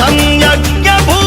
曾日一般。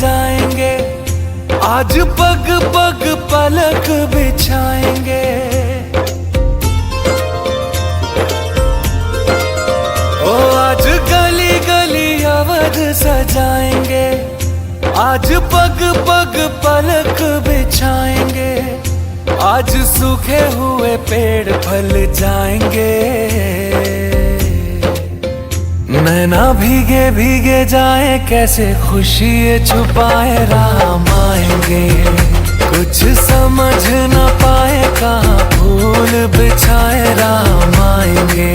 सजाएँगे आज पग पग पलक बिछाएँगे। ओ, आज गली गली अवध सजाएँगे। आज पग पग पलक बिछाएँगे। आज सूखे हुए पेड़ फल जाएँगे। नैना भीगे भीगे जाए कैसे खुशी ये छुपाए राम आएंगे। कुछ समझ न पाए कहा फूल बिछाए राम आएंगे।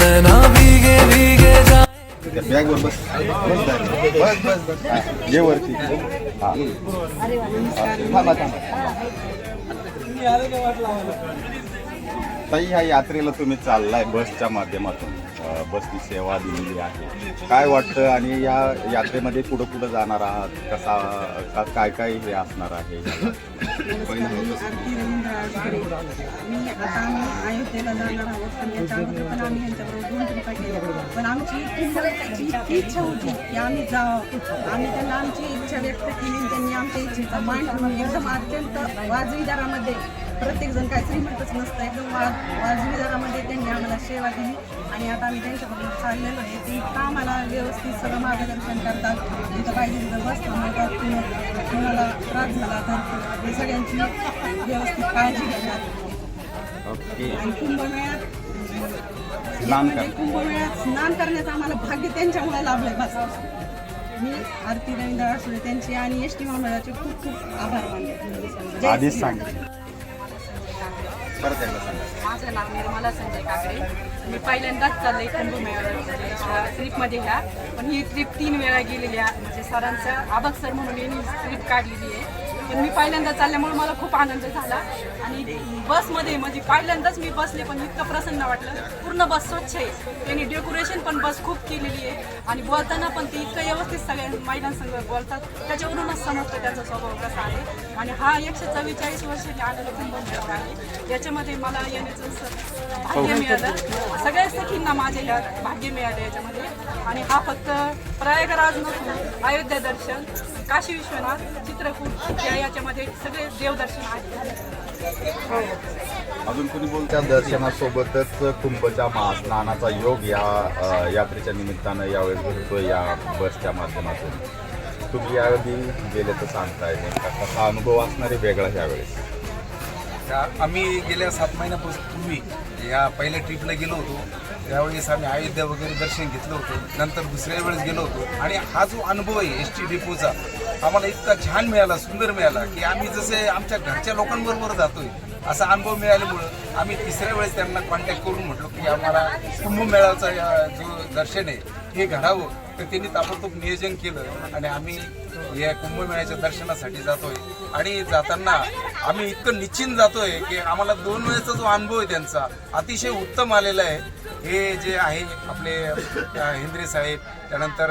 नैना भीगे भीगे जाए। बस बस बस बस ये वरती थांबा थांबा ताई ह्या यात्रेला तुम्ही चाललाय बसच्या माध्यमातून. बसची सेवा दिलेली आहे. काय वाटतं आणि या यात्रेमध्ये कुठं कुठं जाणार आहात? कसा का- काय काय हे असणार आहे? आता आम्ही अयोध्येला जाणार आहोत पण याच्या अगोदर पण आम्ही यांच्याबरोबर दोन ट्रिपा केल्या पण आमची इतकी इच्छा होती की आम्ही जावं आम्ही त्यांना आमची इच्छा व्यक्त केली त्यांनी आमच्या इच्छेचा मान म्हणजे एकदम अत्यंत वाजवी दरामध्ये प्रत्येक जण काय श्रीमंतच नसतं एकदम वाज वाजवी दरामध्ये त्यांनी आम्हाला सेवा दिली. आणि आता आम्ही त्यांच्याबरोबर चाललेलो आहे. ते इतकं आम्हाला व्यवस्थित सगळं मार्गदर्शन करतात. तिथं पाहिजे तिथं बस थांबवतात किंवा कोणाला त्रास झाला तर हे सगळ्यांची व्यवस्थित काळजी घेतात. आणि कुंभमेळ्यात स्नान म्हणजे कुंभमेळ्यात स्नान करण्याचं आम्हाला भाग्य त्यांच्यामुळे लाभलंय बस. मी आरती रवींद्र आसुळे त्यांचे आणि एस टी महामंडळाचे खूप खूप आभार जय आधीच. सांगितलं. माझं नाव निर्मला संजय काकडे. मी पहिल्यांदाच चालले कुंभमेळा ट्रिपमध्ये म्हणजे, ह्या. पण ही ट्रिप तीन वेळा गेलेली आहे. म्हणजे सरांचं आबक सर म्हणून यांनी ट्रिप काढलेली आहे. पण मी पहिल्यांदा चालल्यामुळे मला खूप आनंद झाला. आणि बसमध्ये म्हणजे पहिल्यांदाच मी बसले पण इतकं प्रसन्न वाटलं. पूर्ण बस स्वच्छ आहे. त्यांनी डेकोरेशन पण बस खूप केलेली आहे. आणि बोलताना पण ते इतकं व्यवस्थित सगळ्या महिलांसंग बोलतात. त्याच्यावरूनच समजतं त्याचा स्वभाव कसा आहे. आणि हा एकशे चव्वेचाळीस वर्षांनी आनंद कुंभमेळा आहे. याच्यामध्ये मला येण्याचं भाग्य मिळालं. सगळ्या सखींना माझे भाग्य मिळालं याच्यामध्ये. आणि हा फक्त प्रयागराज नसून अयोध्या दर्शन काशी विश्वनाथ चित्रकूट या याच्यामध्ये सगळे देवदर्शन आहेत. अजून कोणी बोलत्या? दर्शनासोबतच कुंभच्या महास्नानाचा योग या यात्रेच्या निमित्तानं यावेळेस घडतोय या बसच्या माध्यमातून. तुम्ही यावेळी गेले तर सांगताय नेमका कसा अनुभव असणार आहे वेगळा यावेळेस? त्या- आम्ही गेल्या सात महिन्यापासून पूर्वी या पहिल्या ट्रिपला गेलो होतो. त्यावेळेस आम्ही अयोध्या वगैरे दर्शन घेतलं होतं. नंतर दुसऱ्या वेळेस गेलो होतो. आणि हा जो अनुभव आहे एस टी डिपोचा आम्हाला इतका छान मिळाला सुंदर मिळाला की आम्ही जसे आमच्या घरच्या लोकांबरोबर जातोय असा अनुभव मिळाल्यामुळं आम्ही तिसऱ्या वेळेस त्यांना कॉन्टॅक्ट करून म्हटलो की आम्हाला कुंभमेळाचा जो दर्शन आहे हे घडावं. तर त्यांनी ताबडतोब नियोजन केलं आणि आम्ही या कुंभमेळ्याच्या दर्शनासाठी जातोय. आणि जाताना आम्ही इतकं निश्चिंत जातोय की आम्हाला दोन वेळेचा जो अनुभव आहे त्यांचा अतिशय उत्तम आलेला आहे. हे जे आहे आपले हेंद्रे साहेब त्यानंतर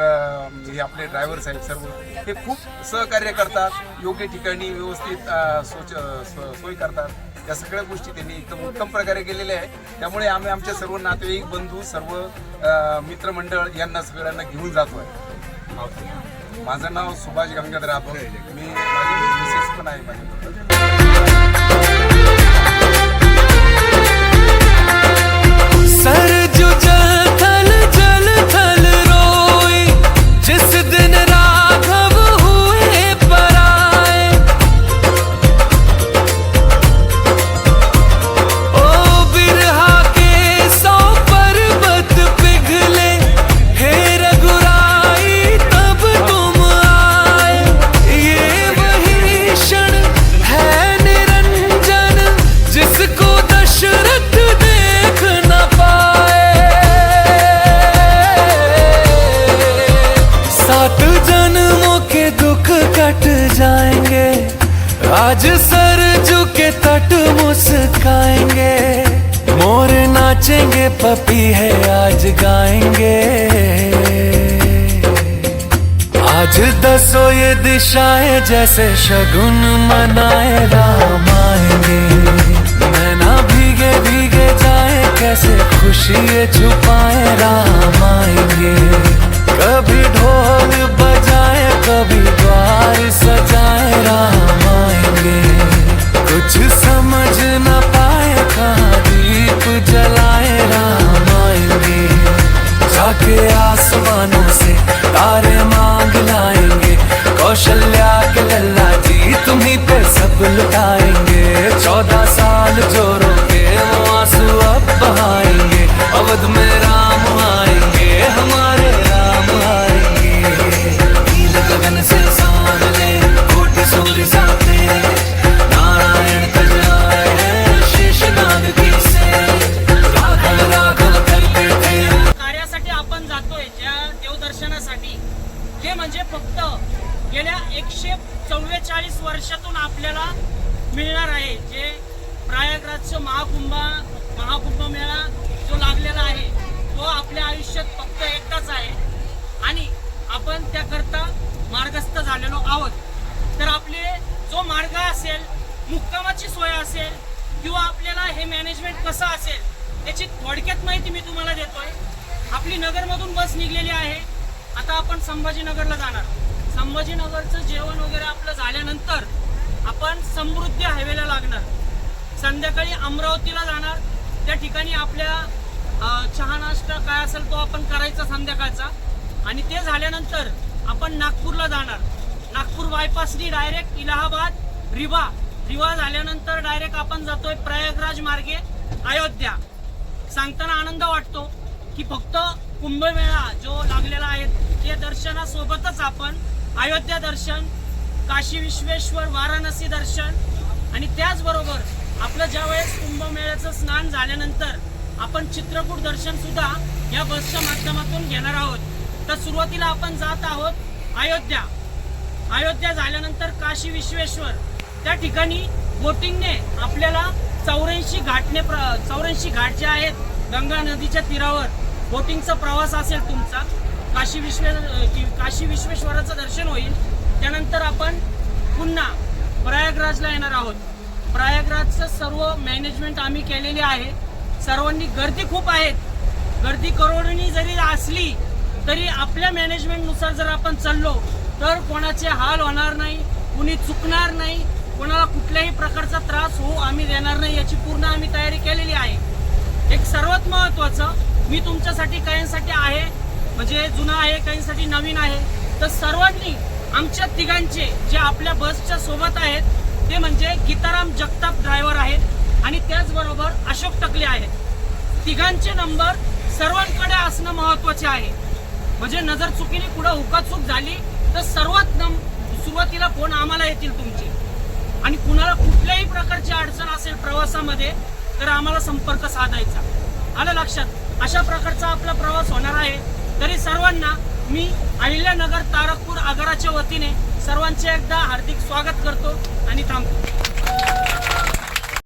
हे आपले ड्रायव्हर साहेब सर्व हे खूप सहकार्य करतात योग्य ठिकाणी व्यवस्थित सोच सो- सोय करतात. या सगळ्या गोष्टी त्यांनी एकदम उत्तम प्रकारे केलेल्या आहे त्यामुळे आम्ही आमच्या सर्व नातेवाईक बंधू सर्व मित्रमंडळ यांना सगळ्यांना घेऊन जातो आहे माझं नाव सुभाष गंगाधर आपण मी माझी मिसेस पण आहे माझ्या आज सर झुके तट मुस्काएँगे। मोर नाचेंगे, पपी है आज गाएँगे। आज दसो ये दिशाएँ जैसे शगुन मनाए, राम आएँगे। नैना भीगे भीगे जाए, कैसे खुशी ये छुपाए अवध में राम आएंगे हमारे राम आएंगे। नील गगन से सामने कोटि सूर्य सामने नारायण तज आए हैं शेषनाग की से। राघव राघव करते थे। कार्यासाठी आपण जातोय ज्या देवदर्शनासाठी. ते म्हणजे फक्त गेल्या एकशे चव्वेचाळीस वर्षातून आपल्याला मिळणार आहे. जे प्रयागराजचं महाकुंभ महाकुंभ मेळा जो लागलेला आहे तो आपल्या आयुष्यात फक्त एकटाच आहे. आणि आपण त्याकरता मार्गस्थ झालेलो आहोत. तर आपले जो मार्ग असेल मुक्कामाची सोय असेल किंवा आपल्याला हे मॅनेजमेंट कसं असेल याची थोडक्यात माहिती मी तुम्हाला देतोय. आपली नगरमधून बस निघलेली आहे. आता आपण संभाजीनगरला जाणार. संभाजीनगरचं जेवण वगैरे आपलं झाल्यानंतर आपण समृद्धी हायवेला लागणार. संध्याकाळी अमरावतीला जाणार. त्या ठिकाणी आपल्या चहा नाश्ता काय असेल तो आपण करायचा संध्याकाळचा. आणि ते झाल्यानंतर आपण नागपूरला जाणार. नागपूर बायपासनी डायरेक्ट इलाहाबाद रिवा. रिवा झाल्यानंतर डायरेक्ट आपण जातोय प्रयागराज मार्गे अयोध्या. सांगताना आनंद वाटतो की फक्त कुंभमेळा जो लागलेला आहे त्या दर्शनासोबतच आपण अयोध्या दर्शन काशी विश्वेश्वर वाराणसी दर्शन आणि त्याचबरोबर आपलं ज्यावेळेस कुंभमेळ्याचं स्नान झाल्यानंतर आपण चित्रकूट दर्शन सुद्धा या बसच्या माध्यमातून घेणार आहोत. तर सुरुवातीला आपण जात आहोत अयोध्या. अयोध्या झाल्यानंतर काशी विश्वेश्वर. त्या ठिकाणी बोटिंगने आपल्याला चौऱ्याऐंशी घाटने चौऱ्याऐंशी घाट जे आहेत गंगा नदीच्या तीरावर बोटिंगचा प्रवास असेल तुमचा काशी विश्वे काशी विश्वेश्वराचं दर्शन होईल. त्यानंतर आपण पुन्हा प्रयागराजला येणार आहोत. प्रयागराजचं सर्व मॅनेजमेंट आम्ही केलेली आहे. सर्वांनी गर्दी खूप आहेत. गर्दी करोडोनी जरी असली तरी आपल्या मॅनेजमेंटनुसार जर आपण चाललो तर कोणाचे हाल होणार नाही कुणी चुकणार नाही कोणाला कुठल्याही प्रकारचा त्रास होऊ आम्ही देणार नाही याची पूर्ण आम्ही तयारी केलेली आहे. एक सर्वात महत्वाचं मी तुमच्यासाठी काहींसाठी आहे म्हणजे जुनं आहे काहींसाठी नवीन आहे तर सर्वांनी आमच्या तिघांचे जे आपल्या बसच्या सोबत आहेत ते म्हणजे गीताराम जगताप ड्रायव्हर आहेत. आणि त्याचबरोबर अशोक टकले आहेत. तिघांचे नंबर सर्वांकडे असणं महत्त्वाचे आहे. म्हणजे नजर चुकीने पुढे हुकाचूक झाली तर सर्वात नम सुरुवातीला फोन आम्हाला येतील तुमचे. आणि कुणाला कुठल्याही प्रकारची अडचण असेल प्रवासामध्ये तर आम्हाला संपर्क साधायचा. आलं लक्षात? अशा प्रकारचा आपला प्रवास होणार आहे. तरी सर्वांना मी अहिल्यानगर तारकपूर आगाराच्या वतीने सर्वांचे एकदा हार्दिक स्वागत करतो आणि थांबतो.